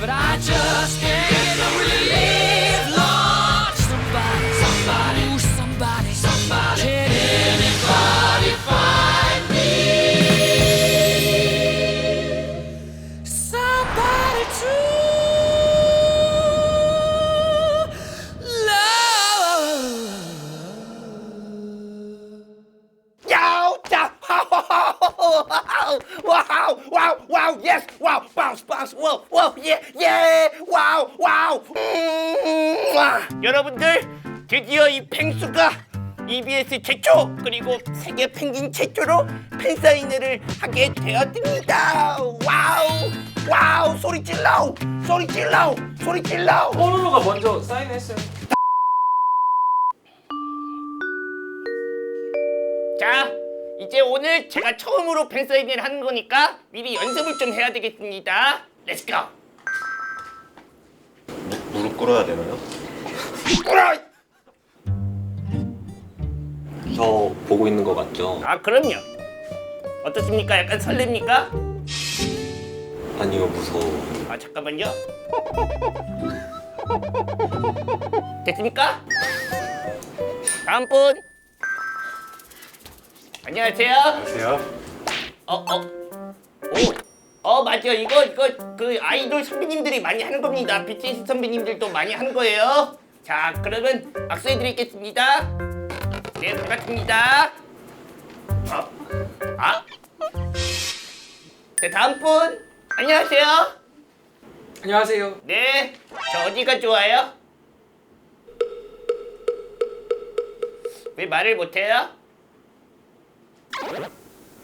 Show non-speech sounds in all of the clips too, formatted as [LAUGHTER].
but I just can't wow, wow, yes, wow, bounce, bounce, whoa, whoa, yeah, yeah, wow, wow. 음, 와. 여러분들 드디어 이 펭수가 EBS 최초 그리고 세계 펭귄 최초로 팬사인회를 하게 되었습니다. 와우, 와우, 소리 질러, 소리 질러, 소리 질러. 뽀로로가 먼저 사인했어요. 자, 이제 오늘 제가 처음으로 팬사인회를 하는 거니까 미리 연습을 좀 해야 되겠습니다. 렛츠 고. 무릎 꿇어야 되나요? 꿇어! 저 보고 있는 거 맞죠? 아, 그럼요. 어떻습니까? 약간 설렙니까? 아니요 무서워 아, 잠깐만요. 됐습니까? 다음 분. 안녕하세요. 안녕하세요. 어, 어. 오. 어, 맞아. 이거, 이거, 그, 아이돌 선배님들이 많이 하는 겁니다. BTS 선배님들도 많이 하는 거예요. 자, 그러면 악수해드리겠습니다. 네, 반갑습니다. 어? 아? 네, 다음 분. 안녕하세요. 안녕하세요. 네, 저 어디가 좋아요? 왜 말을 못해요?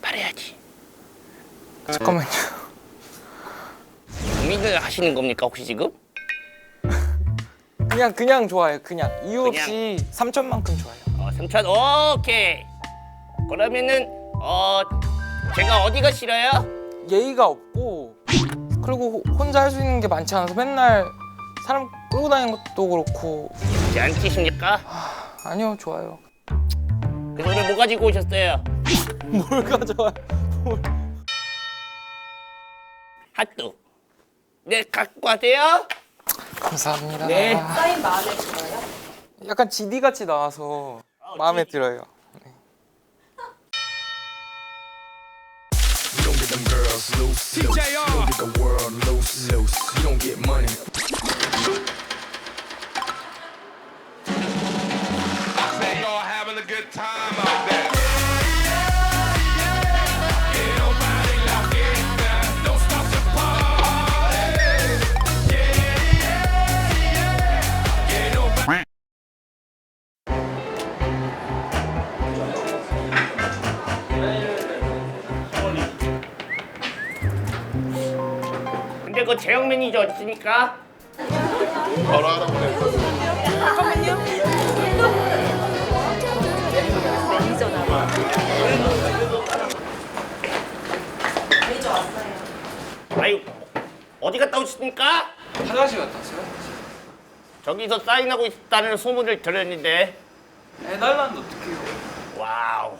말해야지. 잠깐만요. 고민을 하시는 겁니까 혹시 지금? 그냥 그냥 좋아요. 그냥 이유 없이 3천만큼 좋아요. 어, 삼천 오케이. 그러면은 어 제가 어디가 싫어요? 예의가 없고 그리고 호- 혼자 할 수 있는 게 많지 않아서 맨날 사람 끌고 다니는 것도 그렇고 제안 치십니까? 아니요 좋아요. 그래서 오늘 뭐 가지고 오셨어요? [LAUGHS] 뭘 가져와요? 뭘. 핫도. 네 갖고 가세요. 감사합니다. 네. 사인 마음에 들어요? 약간 GD 같이 나와서 마음에 들어요. You don't 그 제형 매니저? 매니저 나와. 매니저 왔어요. 아유 어디 갔다 오셨습니까? 화장실 갔다 왔어요? 저기서 사인하고 있다는 소문을 들었는데 해달라는데 어떡해요? 와우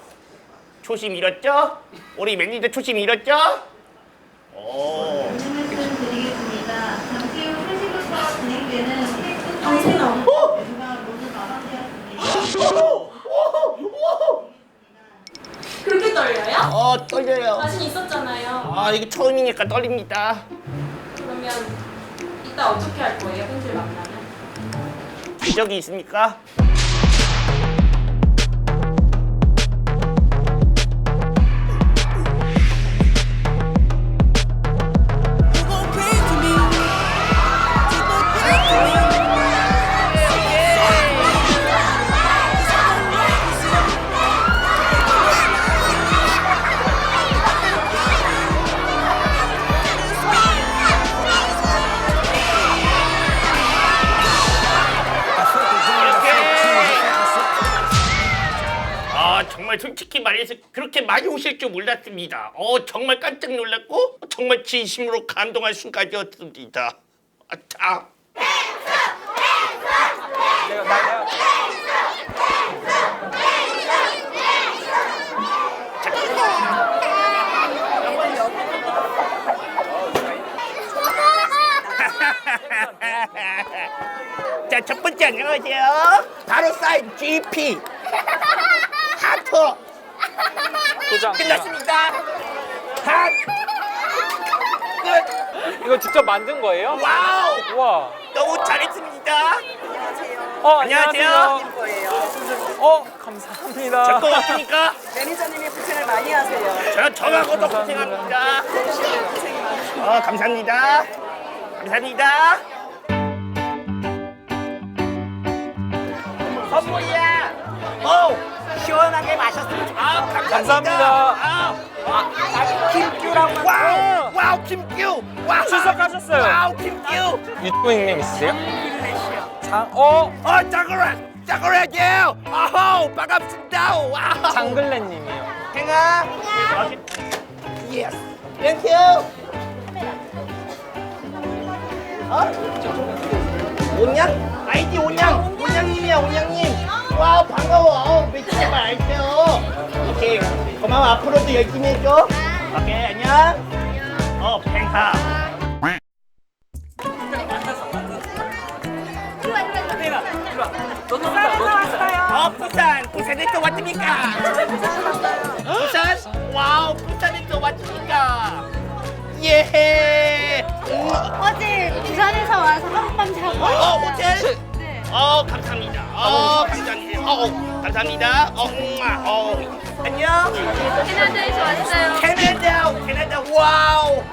초심 잃었죠? 우리 매니저 초심 잃었죠? 오 아 이거 처음이니까 떨립니다 그러면 이따 어떻게 할 거예요? 팬들 만나면? 기적이 있습니까? 그렇게 많이 오실 줄 몰랐습니다. 어 정말 깜짝 놀랐고 정말 진심으로 감동할 순간이었습니다. 아, 아. 내가 나 자, 첫 번째 안녕하세요. 바로 사인 GP. [LAUGHS] 하트. 도장. 끝났습니다. 핫 끝. 이거 직접 만든 거예요? 와우 우와. 너무 잘했습니다. 어, 안녕하세요. 안녕하세요. 어, 감사합니다. 제 거 같으니까 매니저님이 고생을 많이 하세요. 저 저하고도 고생합니다. 어 감사합니다. 감사합니다. 선물이야. 어 시원하게 마셨으면 좋겠어. 아, 감사합니다. 감사합니다. 아, 김규라고. 와우 와우 김규. 와우 출석하셨어요. 와우 김규. 유튜브 닉네임 있으세요? 장, 어, 어 짜그렛 짜그렛이에요. 아호 반갑습니다. 와우. 장글레님이요. 행아. 예스. 땡큐. 어? 온양? 아이디 온양. 온양님이야 온양님. 와 반가워. 어, 며칠 만 알게요. 오케이. 고마워. 앞으로도 열심히 해줘. 오케이 안녕. 어 팽하. 어 부산 부산에 또 왔습니까? 부산? 와우 부산에 또 왔습니까? 예. 음, 어제 부산에서 와서 한밤 자고 어 호텔? 네. 어 감사합니다. 어 감사합니다. 어, 어 감사합니다. 어, 음, 아, 어 안녕. 캐나다에서 왔어요. 캐나다 캐나다 와우.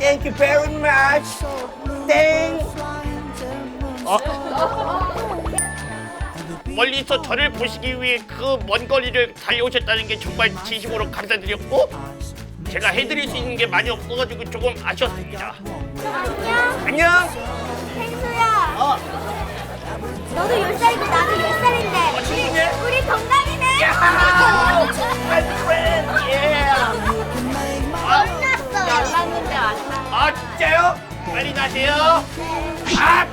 Thank you very much. Thanks. 어? 멀리서 저를 보시기 위해 그 먼 거리를 달려오셨다는 게 정말 진심으로 감사드렸고 제가 해드릴 수 있는 게 많이 없어가지고 조금 아쉬웠습니다. 안녕. 펭수야 어, 너도 10살이고 나도 10살인데 친구네. 우리 동갑이네 My friend, yeah. 끝났어 연락는데 왔다 아 진짜요? 빨리 나세요. 아.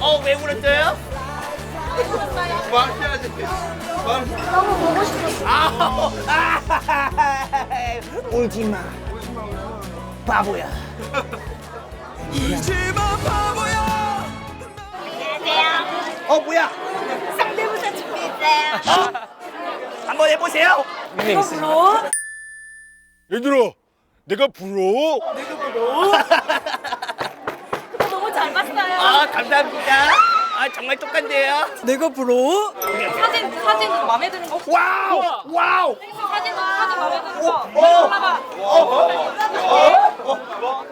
어, 왜 울었어요? 너무 보고 싶었어 아, 아, 울지 마. 바보야. [LAUGHS] 안녕하세요 어, 뭐야? 성대모사 준비했어요 어? 한번 해보세요. 닉네임 있으세요? 얘들아, 내가 불어. 너무 잘 봤어요. 아, 감사합니다. 아, 정말 똑같네요. 내가 불어? 사진 사진 마음에 드는 거. 와우, 와우. 사진 사진 마음에 드는 거. 어, 올라봐.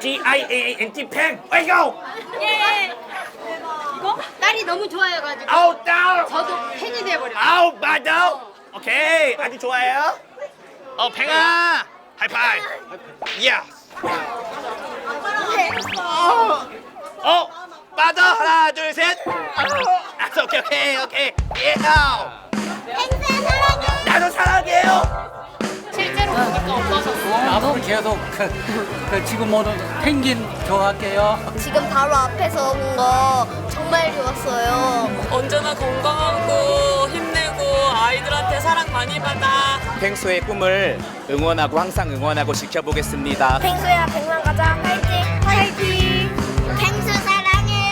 G I A N T 펜. 아이고. 예. 이거? 딸이 너무 좋아해가지고 아우, 다운. 저도 팬이 돼버렸어요 아우, 맞아. 오케이, 아주 좋아요. 어, 팽아. 하이파이. 야. 어, 빠져. 하나, 둘, 셋. 아, 오케이, 오케이, 오케이. 예, 사랑해 나도 사랑해요. 실제로 보니까 어떠셨어요? 나도 계속 그, 그 지금 오는 펭귄 좋아할게요. 지금 바로 앞에서 온 거 정말 좋았어요 언제나 건강하고 힘내고 아이들한테 사랑 많이 받아. 펭수의 꿈을 응원하고 항상 응원하고 지켜보겠습니다. 펭수야 백만 가자 화이팅 화이팅 펭수 사랑해요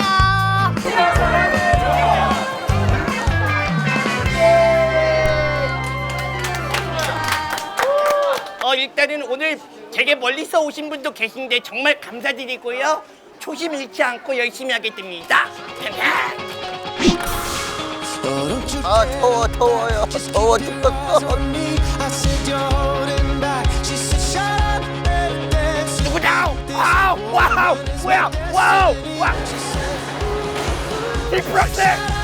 어, 일단은 오늘 되게 멀리서 오신 분도 계신데 정말 감사드리고요. 초심 잃지 않고 열심히 하겠습니다. 아, 더워, 더워요. 더워 죽겠어. 누구다? 와우, 와우, 뭐야? 와우, 와. 디프락스!